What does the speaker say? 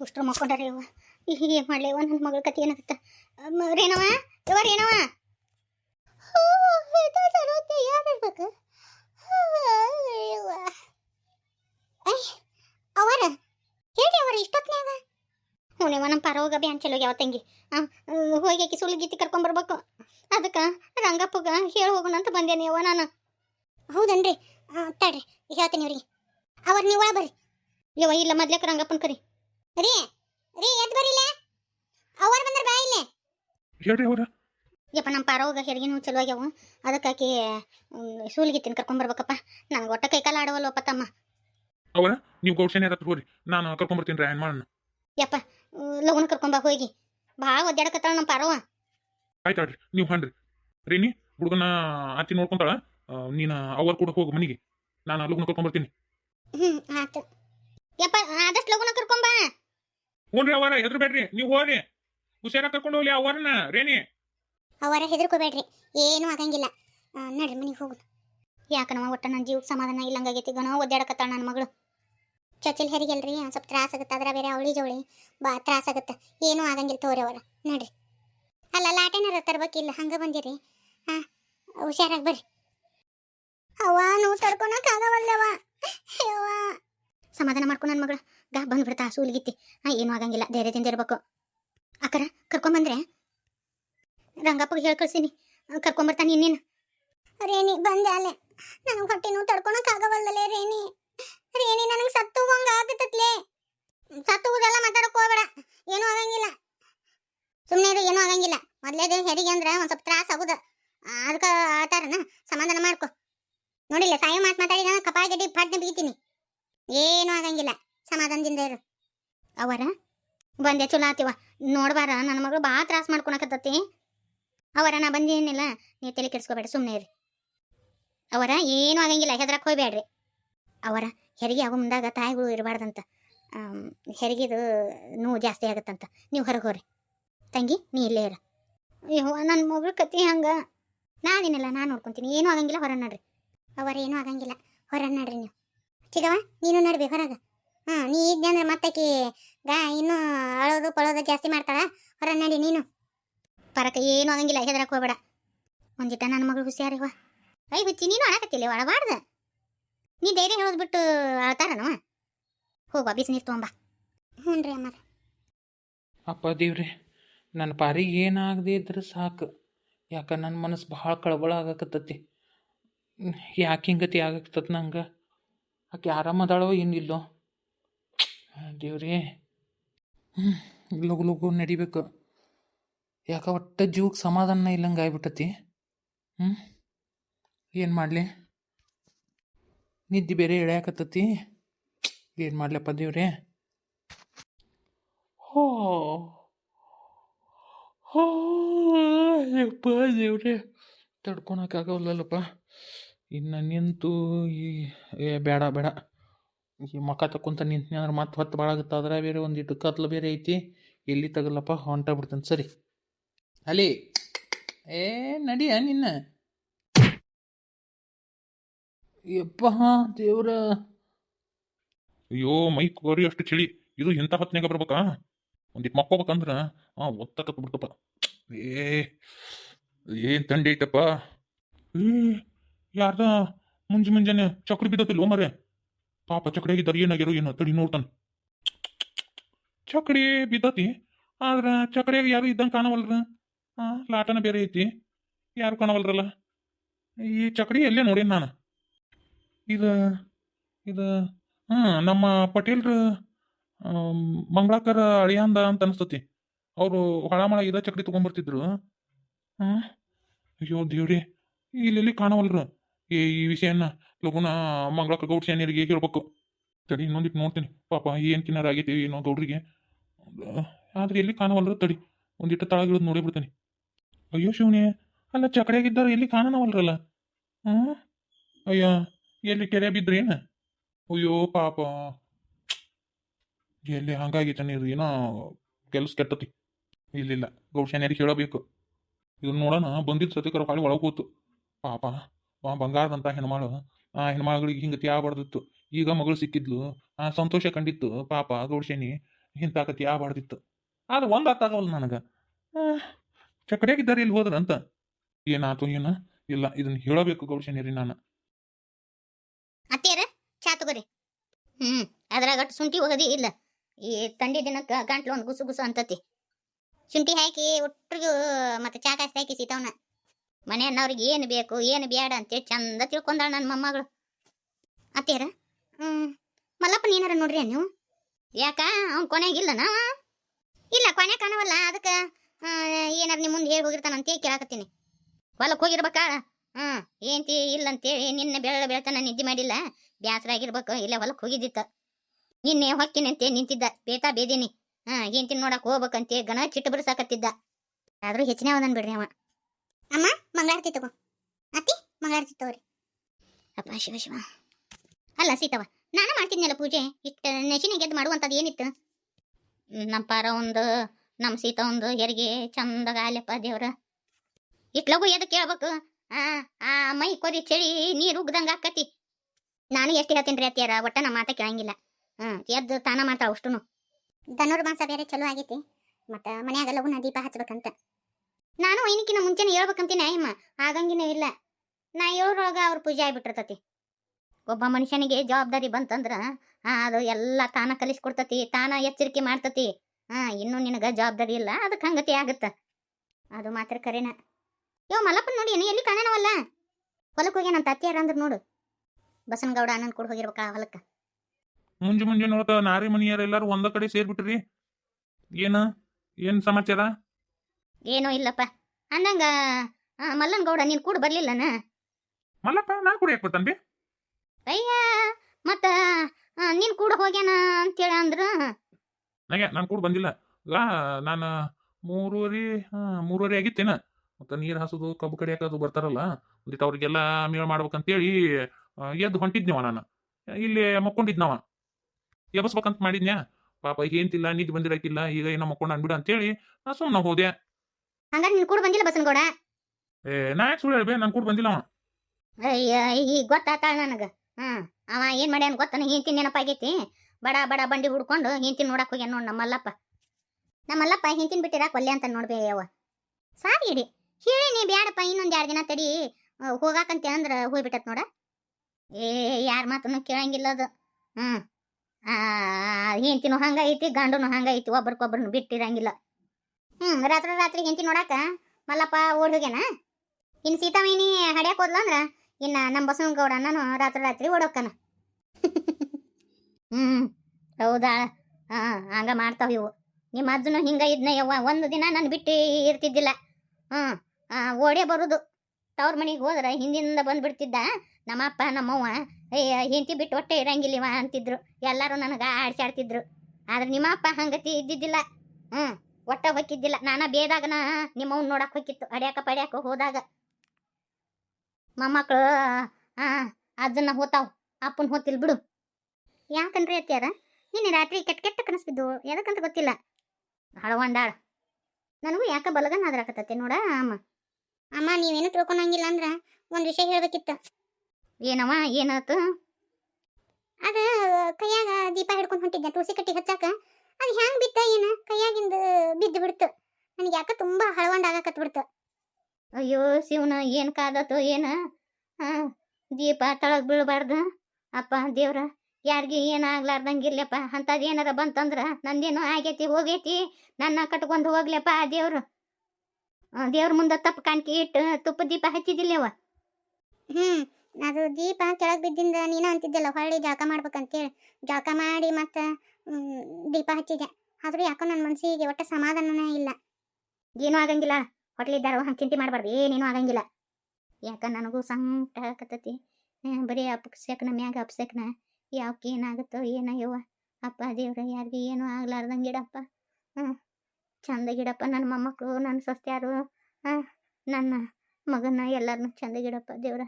ಉಷ್ಟ್ರು ಮಕ್ಕೊಂಡಾರೆ ಯವ್ವ ಈಗ ಏನು ಮಾಡಲಿ ಯವ್ವ ನನ್ನ ಮಗಳ ಕತೆ ಏನಾಗುತ್ತೆ? ರೇಣವ ಯವ್ವ ರೇಣವ? ಅವರ? ಹೇಳಿ ಅವರ, ಇಷ್ಟೊತ್ನ್ಯಾಗ? ಹ್ಞೂ ನಮ್ಮ ಪರವಾಗ ಬ್ಯಾನ್ ಚಲೋ ಯಾವ ತಂಗಿ. ಹೋಗಿ ಆಕಿ ಸುಳ್ಳು ಗೀತಿ ಕರ್ಕೊಂಬರ್ಬೇಕು. ಅದಕ್ಕೆ ರಂಗಪ್ಪಗ ಹೇಳಿ ಹೋಗೋಣ ಅಂತ ಬಂದೇನಿ ಯವ್ವ ನಾನು. ಹೌದನ್ರಿ? ತಡ್ರಿ, ಹೇಳ್ತೀನಿ ಅವ್ರಿಗೆ ಅವ್ರ ನೀವು ಬರ್ರಿ. ಯವ್ವ ಇಲ್ಲ ಮೊದ್ಲೇಕ ರಂಗಪ್ಪನ ಕರಿ. ರೀ ರೀ ಎದ್ ಬರಿಲ್ಲ ಅವರ್ ಬಂದ್ರ ಬಾ ಇಲ್ಲೇ. ಹೇಳ್ರಿ ಅವ್ರ. ಯಪ್ಪ ನಮ್ಮ ಪಾರವಾಗ ಹೆರಿಗೆನೂ ಚಲೋ ಆಗ್ಯಾವ. ಅದಕ್ಕಾಕಿ ಸೂಲಿಗಿತ್ತಿನ ಕರ್ಕೊಂಬರ್ಬೇಕಪ್ಪ ನನಗೆ ಒಟ್ಟ ಕೈ ಕಾಲ ಆಡವಲ್ವಪ್ಪ ತಮ್ಮ. ಅವರ ನೀವು ಗೌಡ್ಸೇನೆ ಹತ್ರ ಹೋಗ್ರಿ. ನಾನು ಕರ್ಕೊಂಬರ್ತೀನಿ ರೀ ಏನ್ ಮಾಡೋಣ. ಯಪ್ಪ ಲಗುನ ಕರ್ಕೊಂಬ ಹೋಗಿ. ಭಾಳ ಒದ್ದಾಡಕತ್ತಾಳ ನಮ್ಮ ಪಾರವ. ಆಯ್ತಾಳ್ರಿ ನೀವು ಹಣ್ರಿ ರೀನಿ ಹುಡುಗನ ಆಚೆ ನೋಡ್ಕೊಂತಾಳ. ನೀನ ನೀನು ಅವ್ರ ಕೂಡ ಹೋಗು ಮನೆಗೆ. ನಾನು ಲಗುನ ಕರ್ಕೊಂಬರ್ತೀನಿ ಹ್ಞೂ ಆಯ್ತು. ಯಪ್ಪ ಆದಷ್ಟು ಲಗುನ ಕರ್ಕೊಂಬ ಹ್ಞೂ ಅವರ ಎದ್ರ ಬೇಡ್ರಿ ನೀವು ಹೋರಿ ಹುಷಾರ ಕರ್ಕೊಂಡು ಹೋಗ್ಲಿ ಅವರನ್ನ ರೇಣಿ. ಅವರ ಹೆದರ್ಕೋಬೇಡ್ರಿ, ಏನೂ ಆಗಂಗಿಲ್ಲ. ನಡ್ರಿ ಮನೆಗೆ ಹೋಗುದು ಯಾಕನವ ಒಟ್ಟ ನನ್ನ ಜೀವಕ್ಕೆ ಸಮಾಧಾನ ಇಲ್ಲಂಗಾಗೈತಿ ಗನೋ ಒದ್ದಾಡಕತ್ತಾಳ ನನ್ನ ಮಗಳು. ಚಚಿಲ್ ಹೆರಿಗೆಲ್ರಿ ಒಂದ್ ಸ್ವಲ್ಪ ತ್ರಾಸ ಆಗುತ್ತೆ, ಅದ್ರ ಬೇರೆ ಅವಳಿ ಜವಳಿ. ಬಾ, ತ್ರಾಸ ಆಗುತ್ತೆ, ಏನೂ ಆಗಂಗಿಲ್ಲ ತೋರಿ ಅವರ ನಡ್ರಿ. ಅಲ್ಲ ಲಾಟೇನಾರ ತರ್ಬೇಕಿಲ್ಲ ಹಂಗ ಬಂದಿರಿ? ಹಾ ಹುಷಾರಾಗಿ ಬರ್ರಿ. ಅವ್ವ, ನೋವು ತಡ್ಕೊಳಕ್ ಆಗವಲ್ಲವ ಸಮಾಧಾನ ಮಾಡ್ಕೊ ನನ್ನ ಮಗಳು. ಗಾ, ಬಂದ್ಬಿಡ್ತಾ, ಸೂಲಿಗಿತ್ತಿ. ಹಾ ಏನೂ ಆಗಂಗಿಲ್ಲ, ಧೈರ್ಯದಿಂದ ಇರ್ಬೇಕು. ಅಕ್ಕರ, ಕರ್ಕೊಂಬಂದ್ರೆ? ರಂಗಪ್ಪಗೆ ಹೇಳಿ ಕಳ್ಸೀನಿ. ಕರ್ಕೊಂಬರ್ತಾನೆ ಇನ್ನೇನು? ರೇಣಿ, ಬಂದೆ ಅಲ್ಲೇ. ನನಗೆ ಹೊಟ್ಟೆ ನೋವು ತಡ್ಕೊಳಕ್ ಆಗವಲ್ಲಲೇ ರೇಣಿ. ರೇಣಿ, ನನಗೆ ಸತ್ತು ಹೋಗಂಗ ಆಗತ್ತತ್ಲೆ. ಸತ್ತು ಹೋದೆಲ್ಲ ಮಾತಾಡಕ್ಕೆ ಹೋಗ್ಬೇಡ. ಏನೂ ಆಗಂಗಿಲ್ಲ. ಸುಮ್ಮನೆ ಇರು, ಏನೂ ಆಗಂಗಿಲ್ಲ. ಮೊದಲೇದು ಹೆರಿಗೆ ಅಂದ್ರೆ ಒಂದು ಸ್ವಲ್ಪ ತ್ರಾಸ ಆಗುದ. ಅದಕ್ಕೆ ಆತಾರನ ಸಮಾಧಾನ ಮಾಡ್ಕೊ. ನೋಡಿಲ್ಲ, ಸಾಯೋ ಮಾತು ಮಾತಾಡಿದ ಕಪಾಳ ಗಡ್ಡಿ ಪಾಟ್ನೆ ಏನೂ ಆಗಂಗಿಲ್ಲ. ಸಮಾಧಾನದಿಂದ ಇರು. ಅವರ? ಬಂದೆ ಚಲೋ ಆತಿವ. ನೋಡ್ಬಾರ, ನನ್ನ ಮಗಳು ಭಾಳ ತ್ರಾಸ ಮಾಡ್ಕೊಳಕತ್ತತಿ. ಅವರ, ನಾ ಬಂದೇನಿಲ್ಲ. ನೀವು ತಲೆ ಕೆಡಿಸ್ಕೋಬೇಡ ಸುಮ್ಮನೆ ಇರಿ. ಅವರ, ಏನೂ ಆಗಂಗಿಲ್ಲ ಹೆದ್ರಕ್ಕೆ ಹೋಗ್ಬೇಡ್ರಿ ಅವರ, ಹೆರಿಗೆ ಆಗೋ ಮುಂದಾಗ ತಾಯಿಗಳು ಇರಬಾರ್ದಂತ. ಹೆರಿಗೆದು ನೋವು ಜಾಸ್ತಿ ಆಗತ್ತಂತ. ನೀವು ಹೊರಗೆ ಹೋರಿ ತಂಗಿ, ನೀ ಇಲ್ಲೇ ಇರ. ಅಯ್ಯೋ ನನ್ನ ಮಗಳ ಕತಿ ಹಂಗೆ. ನಾನೇನಿಲ್ಲ ನಾನು ನೋಡ್ಕೊತೀನಿ. ಏನೂ ಆಗಂಗಿಲ್ಲ ಹೊರ ನಡ್ರಿ. ಅವರ, ಏನೂ ಆಗಂಗಿಲ್ಲ. ಹೊರ ನಡ್ರಿ ನೀವು. ಚಿಗವ ನೀನು ನಡ್ರಿ ಹೊರಗೆ. ಹಾಂ ನೀ ಇದ್ದೆ ಅಂದ್ರೆ ಮತ್ತಾಕಿ ಗಾ ಇನ್ನೂ ಅಳೋದು ಪಳೋದು ಜಾಸ್ತಿ ಮಾಡ್ತಾಳ? ಹೊರ ನಡಿ ನೀನು. ಪರಕ ಏನು ಆಗಂಗಿಲ್ಲ ಹೆದರಕ್ಕೆ ಹೋಗ್ಬೇಡ. ಒಂದಿಟ್ಟ ನನ್ನ ಮಗಳು ಹುಷಾರಿವ ಐ ಹುಚ್ಚಿ ನೀನು ಅಳಕತ್ತಿಲ್ಲ ಒಳಬಾರ್ದ ನೀ ಧೈರ್ಯ ಹೇಳೋದು ಬಿಟ್ಟು ಅಳ್ತಾರನವ ಹೋಗುವ ಬಿಸಿನೀರು ತೊಗೊಂಬ. ಹ್ಞೂ ರೀ ಅಮ್ಮ. ಅಪ್ಪ ದೇವ್ರಿ ನನ್ನ ಪಾರಿಗೆ ಏನಾಗದೆ ಇದ್ರೆ ಸಾಕು. ಯಾಕೆ ನನ್ನ ಮನಸ್ಸು ಭಾಳ ಕಳವಳ ಆಗಕತ್ತತಿ. ಯಾಕೆ ಹಿಂಗತಿ ಆಗಕತ್ತದ ನಂಗೆ? ಆಕೆ ಆರಾಮದಾಳೋ ಏನಿಲ್ಲೋ ದೇವ್ರೇ. ಲಗು ಲಗು ನಡಿಬೇಕು. ಯಾಕೆ ಒಟ್ಟ ಜೀವಕ್ಕೆ ಸಮಾಧಾನ ಇಲ್ಲಂಗೆ ಆಗ್ಬಿಟ್ಟತಿ? ಹ್ಞೂ ಏನು ಮಾಡಲಿ? ನಿದ್ದೆ ಬೇರೆ ಎಳೆಯಾಕತ್ತತಿ. ಏನು ಮಾಡ್ಲಪ್ಪ ದೇವ್ರಿ? ಹೋ ಹೋ, ಯಪ್ಪ ದೇವ್ರೆ. ತಡ್ಕೊಳಕ್ಕಾಗಲ್ಲಲ್ಲಪ್ಪ ಇನ್ನು ನಿಂತು ಈ ಬೇಡ ಬೇಡ. ಈ ಮಕ ತಕ್ಕೊಂತ ನಿಂತ್ನಿ ಅಂದ್ರೆ ಮತ್ತೆ ಹೊತ್ತು ಭಾಳ ಆಗುತ್ತೆ ಅದ್ರ ಬೇರೆ ಒಂದಿಟ್ಟು ಕತ್ಲು ಬೇರೆ ಐತಿ. ಎಲ್ಲಿ ತಗಲಪ್ಪ? ಹೊಂಟ ಬಿಡ್ತೀನಿ. ಸರಿ. ಅಲ್ಲಿ ಏ, ನಡಿಯ ನಿನ್ನ? ಯಪ್ಪ, ದೇವ್ರ. ಅಯ್ಯೋ, ಮೈ ಕೋರಿ ಅಷ್ಟು ಚಳಿ. ಇದು ಇಂಥ ಹೊತ್ತಿನಾಗ ಬರ್ಬೇಕಾ? ಒಂದಿಟ್ಟು ಮಕ್ಕೋಬೇಕಂದ್ರ? ಹಾಂ ಒತ್ತಕತ್ ಬಿಡ್ತಪ್ಪ. ಏ, ಏನ್ ತಂಡಿ ಐತಪ್ಪ? ಏ, ಯಾರ್ದ ಮುಂಜಿ ಮುಂಜಾನೆ ಚಕ್ರಿ ಬಿದ್ದತಿಲ್ಲ ಮರೆ? ಪಾಪ ಚಕ್ಡಿ ಆಗಿದ್ದಾರೆ ಏನಾಗ್ಯಾರೋ ಏನೋ? ತಡಿ ನೋಡ್ತಾನೆ. ಚಕ್ಕಡಿ ಬಿದ್ದತಿ. ಆದ್ರ ಚಕಡಿಯಾಗ ಯಾರು ಇದ್ದಂಗೆ ಕಾಣವಲ್ರ? ಲಾಟನ ಬೇರೆ ಐತಿ. ಯಾರು ಕಾಣವಲ್ರಲ್ಲ? ಈ ಚಕಡಿ ಎಲ್ಲೇ ನೋಡಿ ನಾನು. ಇದು ಇದು, ಹಾಂ, ನಮ್ಮ ಪಟೇಲ್ರ ಮಂಗಳಾಕರ ಅಳಿಯಾಂದ ಅಂತ ಅನಿಸ್ತತಿ. ಅವರು ಹೊಳಮಳ ಇದ ಚಕಡಿ ತೊಗೊಂಬರ್ತಿದ್ರು. ಹಾಂ ಅಯ್ಯೋ ದೇವ್ರಿ, ಇಲ್ಲೆಲ್ಲಿ ಕಾಣವಲ್ರು ಈ ಈ ವಿಷಯನ? ಲಗುನ ಮಂಗಳಕ್ಕ ಗೌಡ್ಸಿ ಸೇನಿಯರಿಗೆ ಹೇಳ್ಬೇಕು. ತಡಿ ಇನ್ನೊಂದಿಟ್ಟು ನೋಡ್ತೀನಿ. ಪಾಪ, ಏನು ಕಿನ್ನಾರ ಆಗೈತಿ ಏನೋ ಗೌಡ್ರಿಗೆ. ಆದ್ರೆ ಎಲ್ಲಿ ಕಾಣವಲ್ರ ತಡಿ. ಒಂದಿಟ್ಟು ನೋಡಿ ಬಿಡ್ತೀನಿ. ಅಯ್ಯೋ ಶಿವನೇ, ಅಲ್ಲ ಚಕಡಿಯಾಗಿದ್ದಾರೆ ಎಲ್ಲಿ ಕಾಣನವಲ್ರಲ್ಲ? ಹ್ಞೂ ಅಯ್ಯೋ, ಎಲ್ಲಿ ಕೆರೆ ಬಿದ್ರೇನು ಅಯ್ಯೋ ಪಾಪ. ಎಲ್ಲಿ ಹಂಗಾಗೈತೆ ನೀರು ಏನೋ ಕೆಲಸ ಕೆಟ್ಟತಿ. ಇಲ್ಲಿಲ್ಲ ಗೌಡ್ಶಾನ್ಯರಿಗೆ ಹೇಳಬೇಕು. ಇದನ್ನ ನೋಡೋಣ, ಬಂದಿದ್ದು ಸತಿಕರ ಕಾಳಿ ಒಳಗೆ ಕೂತು ಪಾಪ ಆ ಬಂಗಾರದಂತ ಹೆಣ್ಮಾಳು ಆ ಹೆಣ್ಮಗಳಿಗೆ ಹಿಂಗೆ ಆಗ್ಬಾರ್ದಿತ್ತು. ಈಗ ಮಗಳು ಸಿಕ್ಕಿದ್ಲು, ಆ ಸಂತೋಷ ಕಂಡಿತ್ತು, ಪಾಪ ಗೌಡ್ಶಾನಿ ಇಂಥ ಕತಿ ಆಬಾರ್ದಿತ್ತು ಆದ್ರೆ ಒಂದು ಅರ್ಥಾಗವಲ್ಲ ನನಗೆ. ಚಕಡಿಯಾಗಿದ್ದಾರೆ ಇಲ್ಲಿ ಹೋದ್ರ ಅಂತ. ಏನಾತು ಏನ? ಇಲ್ಲ ಇದನ್ನ ಹೇಳಬೇಕು ಗೌಡ್ಸೇನಿರಿ ನಾನು. ಅತ್ತೇರ ಚಾ ತಗೋರಿ. ಹ್ಮ್, ಅದ್ರಾಗ ಶುಂಠಿ ಹೋಗದಿ ಇಲ್ಲ. ಈ ತಂಡಿ ದಿನಕ್ಕೆ ಗಂಟ್ಲು ಒಂದು ಗುಸು ಗುಸು ಅಂತತಿ. ಶುಂಠಿ ಹಾಕಿ ಒಟ್ಟಿಗೂ ಮತ್ತೆ ಚಾ ಕಾಸಿ ಹಾಕಿ ಮನೆಯನ್ನವ್ರಿಗೆ ಏನು ಬೇಕು, ಏನು ಬೇಡ ಅಂತೇಳಿ ಚಂದ ತಿಳ್ಕೊಂಡಾಳ ನನ್ನ ಮೊಮ್ಮಗಳು. ಅತ್ತೇರ ಮಲ್ಲಪ್ಪನ ಏನಾರ ನೋಡ್ರಿ ನೀವು? ಯಾಕ, ಅವ್ನ ಕೊನೆಗಿಲ್ಲನ ಇಲ್ಲ, ಕೊನೆ ಕಾಣವಲ್ಲ, ಅದಕ್ಕೆ ಏನಾರ ನಿಮ್ಮ ಮುಂದೆ ಹೇಳಿ ಹೋಗಿರ್ತಾನಂತ ಕೇಳಾಕತ್ತೀನಿ. ಹೊಲಕ್ಕೆ ಹೋಗಿರ್ಬೇಕಾ ಹ್ಮ್, ಏಂತಿ ಇಲ್ಲಂತೇಳಿ ನಿನ್ನೆ ಬೆಳ ಬೆಳತನ ನಿದ್ದೆ ಮಾಡಿಲ್ಲ, ಬ್ಯಾಸರ ಆಗಿರ್ಬೇಕು, ಇಲ್ಲ ಹೊಲಕ್ಕೆ ಹೋಗಿದ್ದಿತ್ತ. ನಿನ್ನೆ ಹೊಕ್ಕಿನಂತೆ ನಿಂತಿದ್ದ, ಬೇತಾ ಬೇದಿನಿ. ಹಾ, ಏಂತಿ ನೋಡಕ್ ಹೋಗ್ಬೇಕಂತೆ ಗಣ ಚಿಟ್ಟು ಬಿಡ್ಸಾಕತ್ತಿದ್ದ ಆದ್ರೂ ಹೆಚ್ಚಿನ ಅವದನ್ ಬಿಡ್ರಿ ಅವ. ಅಮ್ಮ, ಮಂಗಳಾರತಿ ತಗೋ. ಅತ್ತಿ, ಮಂಗಳಾರತಿ ತಗೋರಿ. ಅಪ್ಪ, ಶಿವ ಶಿವ. ಅಲ್ಲ ಸೀತವ ನಾನು ಮಾಡ್ತಿದ್ನಲ್ಲ ಪೂಜೆ? ಇಷ್ಟು ನೆಚಿನ ಗೆದ್ದು ಮಾಡುವಂಥದ್ದು ಏನಿತ್ತು? ನಮ್ಮ ಪಾರ ಒಂದು, ನಮ್ಮ ಸೀತ ಒಂದು, ಹೆರಿಗೆ ಚಂದಾಗ ಆಲೆಪ್ಪ ದೇವ್ರ. ಇಟ್ ಲಗು ಎದಕ್ಕೆ ಕೇಳ್ಬೇಕು ಆ ಆ ಮೈ ಕೊದಿ ಚಳಿ, ನೀರು ಉಗ್ದಂಗ ಆಕತಿ. ನಾನು ಎಷ್ಟು ಹೇಳ್ತೀನಿ ರೀ ಅತ್ತಿಯಾರ, ಒಟ್ಟ ನಮ್ಮ ಮಾತ ಕೇಳಂಗಿಲ್ಲ. ಹ್ಞೂ ಎದ್ದು ತಾನ ಮಾಡ್ತಾಳ ಅಷ್ಟುನು. ಧನುರ್ಮಾಸ ಬೇರೆ ಚಲೋ ಆಗೈತಿ. ಮತ್ತ ಮನ್ಯಾಗ ಲಗುನ ದೀಪ ಹಚ್ಬೇಕಂತ. ನಾನು ಐನಕಿನ ಮುಂಚೆನೆ ಹೇಳ್ಬೇಕಂತೀನಿ ಅಯ್ಯಮ್ಮ ಆಗಂಗಿನ ಇಲ್ಲ. ನಾ ಹೇಳೋರೊಳಗೆ ಅವ್ರ ಪೂಜೆ ಆಗ್ಬಿಟ್ಟಿರ್ತತಿ. ಒಬ್ಬ ಮನುಷ್ಯನಿಗೆ ಜವಾಬ್ದಾರಿ ಬಂತಂದ್ರ ಅದು ಎಲ್ಲ ತಾನ ಕಲಿಸ್ಕೊಡ್ತತಿ, ತಾನ ಎಚ್ಚರಿಕೆ ಮಾಡ್ತತಿ. ಹಾ, ಇನ್ನೂ ನಿನಗೆ ಜವಾಬ್ದಾರಿ ಇಲ್ಲ ಅದಕ್ಕೆ ಹಂಗತಿ ಆಗತ್ತ. ಅದು ಮಾತ್ರ ಕರೆನ. ಯೋ ಮಲ್ಲಪ್ಪನ್ ನೋಡಿ ಎಲ್ಲಿ ಕಾಣನವಲ್ಲ? ಹೊಲಕ್ಕೆ ಹೋಗ್ಯಾನಂತ ಅತ್ತಿಯಾರ ಅಂದ್ರೆ ನೋಡು. ಬಸನಗೌಡ ಅಣ್ಣನ ಕೂಡ ಹೋಗಿರ್ಬೇಕಾ ಹೊಲಕ್ಕೆ. ಮುಂಜು ಮುಂಜೆ ನೋಡ್ತಾ, ನಾರಿ ಮನಿಯರ್ ಎಲ್ಲಾರು ಒಂದ ಕಡೆ ಸೇರ್ಬಿಟ್ರಿ. ಏನ, ಏನ್ ಸಮಾಚಾರ? ಏನೂ ಇಲ್ಲಪ್ಪ. ಅಂದಂಗ ಮಲ್ಲನಗೌಡ ಮಲ್ಲನ್ ಗೌಡ ನೀನ್ ಕೂಡ ಬರ್ಲಿಲ್ಲನ? ಮಲ್ಲಪ್ಪ ನಾನು ಕೂಡ ಯಾಕೆ ಬರ್ತಾನೆ ಅಯ್ಯ ಮತ್ತ ನೀನ್ ಕೂಡ ಹೋಗ್ಯಾನ ಅಂತೇಳಿ ಅಂದ್ರ? ನನಗೆ ನಾನು ಕೂಡ ಬಂದಿಲ್ಲ. ನಾನು ಮೂರುವರೆ ಮೂರುವರೆ ಆಗಿತ್ತೇನ. ಮತ್ತೆ ನೀರು ಹಾಸೋದು ಕಬ್ಬು ಕಡಿಯಾಕ ಅದು ಬರ್ತಾರಲ್ಲ ಒಂದಿಟ್ಟು ಅವ್ರಿಗೆಲ್ಲ ಮೇಳ ಮಾಡ್ಬೇಕಂತೇಳಿ ಎದ್ದು ಹೊಂಟಿದ್ನವ ನಾನು. ಇಲ್ಲಿ ಮಕ್ಕೊಂಡಿದ್ನವ. ಎಬ್ಬಸ್ಬೇಕಂತ ಮಾಡಿದ್ನ್ಯಾ? ಪಾಪ ಏನ್ತಿಲ್ಲ ನಿದ್ದೆ ಬಂದಿರಕ್ಕಿಲ್ಲ ಈಗ ಏನೋ ಮಕ್ಕೊಂಡು ಅನ್ಬಿಡ ಅಂತೇಳಿ ನಾ ಸುಮ್ಮನೆ ಹೋದೆ. ಹಂಗಾರ ನೀನು ಕೂಡ ಬಂದಿಲ್ಲ ಬಸನಗೌಡ ಏ ನಾ ಯಾಕೆ ಸುಳ್ಳು ಹೇಳ್ಬೇ ನಾನು ಕೂಡ ಬಂದಿಲ್ಲ ಅವ. ಅಯ್ಯ ಈಗ ಗೊತ್ತಾತಾಳ ನನಗ. ಹ್ಮ್ ಅವ ಏನ್ ಮಾಡ್ಯಾನ ಗೊತ್ತಾನ ಹಿಂತಿನ ನೆನಪಾಗೈತಿ ಬಡ ಬಡ ಬಂಡಿ ಹುಡ್ಕೊಂಡು ಹಿಂತಿನ ನೋಡಕ್ ಹೋಗ್ಯಾನ ನೋಡ್ ನಮ್ಮಲ್ಲಪ್ಪ. ನಮ್ಮಲ್ಲಪ್ಪ ನಮ್ಮ ಮಲ್ಲಪ್ಪ ಹಿಂತಿನ ಬಿಟ್ಟಿರಾಕ್ ಒಲ್ಲೆ ಅಂತ ನೋಡ್ಬೇ ಅವ ಸಾರಿ ಇಡಿ. ಹೇಳಿ ನೀ ಬ್ಯಾಡಪ್ಪ ಇನ್ನೊಂದ್ ಎರಡು ದಿನ ತಡಿ. ಹೋಗಾಕಂತ ಅಂದ್ರ ಹೋಗ್ಬಿಟ್ಟತ್ ನೋಡ. ಏ ಯಾರ ಮಾತನ್ನು ಕೇಳಂಗಿಲ್ಲ ಅದು. ಹ್ಮ್. ಆ ಹೆಂತಿನೂ ಹಂಗೈತಿ ಗಂಡನು ಹಂಗೈತಿ ಒಬ್ರಿಗೊಬ್ರನ್ನ ಬಿಟ್ಟಿರಂಗಿಲ್ಲ. ಹ್ಮ್ ರಾತ್ರಿ ರಾತ್ರಿ ಹೆಂತಿ ನೋಡಾಕ ಮಲ್ಲಪ್ಪ ಓಡ್ ಹೋಗ್ಯಾನ. ಇನ್ ಸೀತಾಮೇನಿ ಹಡ್ಯಾಕ್ ಹೋದ್ಲ ಅಂದ್ರ ಇನ್ನ ನಮ್ಮ ಬಸವನಗೌಡ ನಾನು ರಾತ್ರಿ ರಾತ್ರಿ ಓಡೋಕ್ಕನ ಹ್ಮ್, ಹೌದಾ? ಹಾ, ಹಂಗ ಮಾಡ್ತಾವ ಇವು. ನಿಮ್ಮ ಅಜ್ಜನು ಹಿಂಗ ಇದ್ನ ಯವ್ವ, ಒಂದು ದಿನ ನಾನು ಬಿಟ್ಟು ಇರ್ತಿದ್ದಿಲ್ಲ. ಹ್ಮ್ ಓಡೇ ಬರುದು. ತವ್ರ ಮನೆಗೆ ಹೋದ್ರ ಹಿಂದಿಂದ ಬಂದ್ಬಿಡ್ತಿದ್ದ ನಮ್ಮಪ್ಪ, ನಮ್ಮವ್ವ ಅಯ್ಯ ಹೆಂಡತಿ ಬಿಟ್ಟು ಹೊಟ್ಟೆ ಇರಂಗಿಲ್ಲಿವ ಅಂತಿದ್ರು. ಎಲ್ಲರೂ ನನಗೆ ಆಡ್ಸಾಡ್ತಿದ್ರು ಆದ್ರೆ ನಿಮ್ಮ ಅಪ್ಪ ಹಂಗತಿ ಇದ್ದಿದ್ದಿಲ್ಲ. ಹ್ಮ್. ಒಟ್ಟ ಹೊಕ್ಕಿದ್ದಿಲ್ಲ ನಾನ ಬೇದಾಗನ ನಿಮ್ಮವ್ನ ನೋಡಕ್ ಹೊಕ್ಕಿತ್ತು ಅಡ್ಯಾಕ ಪಡ್ಯಾಕ ಹೋದಾಗ ಮೊಮ್ಮಕ್ಳು ಆ ಅದನ್ನ ಹೋತಾವ್. ಅಪ್ಪನ ಹೋತಿಲ್ ಬಿಡು. ಯಾಕಂದ್ರಿ ಅತ್ಯಾರ ನಿನ್ನೆ ರಾತ್ರಿ ಕೆಟ್ಟ ಕೆಟ್ಟ ಕನಸು ಯಾಕಂತ ಗೊತ್ತಿಲ್ಲ. ಹಳವಂಡಾಳ ನನಗೂ ಯಾಕ ಬಲಗನ್ ಆದ್ರಾಕತ್ತೈತೆ ನೋಡ ಅಮ್ಮ. ಅಮ್ಮ ನೀವೇನು ತಿಳ್ಕೊಳಂಗಿಲ್ಲ ಅಂದ್ರ ಒಂದ್ ವಿಷಯ ಹೇಳ್ಬೇಕಿತ್ತು. ಏನವ ಏನಾತು ಅದ ಕೈಯಾಗ ದೀಪ ಹಿಡ್ಕೊಂಡು ಹೊಂಟಿದ್ದೆ ತುಳಸಿ ಕಟ್ಟಿ ಹಚ್ಚಾಕ. ಅದು ಹ್ಯಾಂಗ್ ಬಿತ್ತ ಏನ? ಕೈಯಾಗಿಂದ ಬಿಡ್ತು ನನಗೆ ಯಾಕ ತುಂಬಾ ಹಳವಂಡಾಗಕತ್ ಬಿಡ್ತು ಅಯ್ಯೋ ಶಿವನ ಏನ್ ಕಾದತೋ ಏನ? ಹಾ ದೀಪ ತಳಗ್ ಬೀಳಬಾರ್ದು. ಅಪ್ಪ ದೇವ್ರ ಯಾರಿಗೆ ಏನಾಗ್ಲಾರ್ದಂಗಿರ್ಲಪ್ಪ ಅಂಥದ್ದು ಏನಾರ ಬಂತಂದ್ರ ನಂದೇನು ಆಗೈತಿ ಹೋಗೈತಿ. ನನ್ನ ಕಟ್ಕೊಂಡು ಹೋಗ್ಲಪ್ಪ ಆ ದೇವ್ರು. ದೇವ್ರ ಮುಂದೆ ತಪ್ಪು ಕಾಣಿಕೆ ಇಟ್ಟು ತುಪ್ಪ ದೀಪ ಹಚ್ಚಿದಿಲ್ಲವ ಹ್ಮ್ ಅದು ದೀಪ ಕೆಳಗ್ ಬಿದ್ದಿಂದ ನೀನ ಅಂತಿದ್ದಲ್ಲ ಹೊಳ್ಳಿ ಜಳಕ ಮಾಡ್ಬೇಕಂತೇಳಿ. ಜಳಕ ಮಾಡಿ ಮತ್ತ ದೀಪ ಹಚ್ಚಿದೆ ಆದ್ರೂ ಯಾಕೋ ನನ್ನ ಮನ್ಸಿಗೆ ಒಟ್ಟ ಸಮಾಧಾನನೇ ಇಲ್ಲ. ಏನೂ ಆಗಂಗಿಲ್ಲ. ಹೋಟ್ಲಿದ್ದಾರೋ? ಹಂಗೆ ಚಿಂತೆ ಮಾಡಬಾರ್ದು. ಏನೇನೂ ಆಗಂಗಿಲ್ಲ. ಯಾಕ ನನಗೂ ಸಂಕಟ ಆಗಕತ್ತೈತಿ ಹ್ಮ್, ಬರೀ ಅಪಸಕ್ನ ಮ್ಯಾಗ ಅಪಸಕ್ನ ಯಾವಕ್ಕೆ ಏನಾಗುತ್ತೋ ಏನೋ ಯವ್ವ ಅಪ್ಪ ದೇವ್ರ ಯಾರಿಗೆ ಏನೂ ಆಗ್ಲಾರ್ದಂಗೆ ಇಡಪ್ಪ ಹ್ಞೂ ಚಂದಗಿಡಪ್ಪ ನನ್ನ ಮೊಮ್ಮಕ್ಕಳು ನನ್ನ ಸೊಸ್ತ್ಯಾರು. ಹಾಂ ನನ್ನ ಮಗನ ಎಲ್ಲರನ್ನೂ ಚಂದಗಿಡಪ್ಪ ದೇವ್ರ.